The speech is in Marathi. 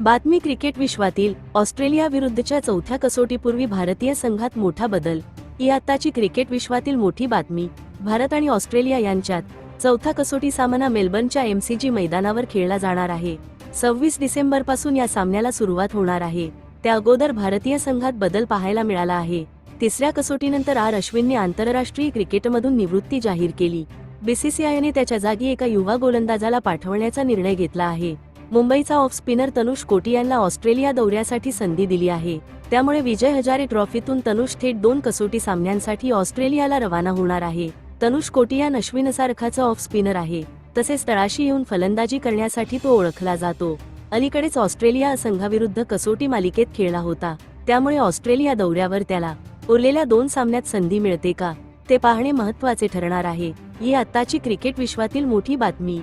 बातमी क्रिकेट विश्वातील ऑस्ट्रेलिया विरुद्धच्या चौथ्या कसोटीपूर्वी भारतीय संघात मोठा बदल. ही आत्ताची क्रिकेट विश्वातील मोठी बातमी. भारत आणि ऑस्ट्रेलिया यांच्यात चौथा कसोटी सामना मेलबर्नच्या एमसीजी मैदानावर खेळला जाणार आहे. सव्वीस डिसेंबरपासून या सामन्याला सुरुवात होणार आहे. त्या अगोदर भारतीय संघात बदल पाहायला मिळाला आहे. तिसऱ्या कसोटीनंतर आर अश्विनने आंतरराष्ट्रीय क्रिकेटमधून निवृत्ती जाहीर केली. बीसीसीआयने त्याच्या जागी एका युवा गोलंदाजाला पाठवण्याचा निर्णय घेतला आहे. मुंबईचा ऑफ स्पिनर तनुष कोटी यांना ऑस्ट्रेलिया दौऱ्यासाठी संधी दिली आहे. त्यामुळे विजय हजारे ट्रॉफीतून तनुष थेट दोन कसोटी सामन्यांसाठी ऑस्ट्रेलियाला रवाना होणार आहे. तनुष कोटियान अश्विनसारखाचा ऑफ स्पिनर आहे. तसेच तळाशी येऊन फलंदाजी करण्यासाठी तो ओळखला जातो. अलीकडेच ऑस्ट्रेलिया संघाविरुद्ध कसोटी मालिकेत खेळला होता. त्यामुळे ऑस्ट्रेलिया दौऱ्यावर त्याला उरलेल्या दोन सामन्यात संधी मिळते का? ते पाहणे महत्त्वाचे ठरणार आहे. ही आत्ताची क्रिकेट विश्वातील मोठी बातमी.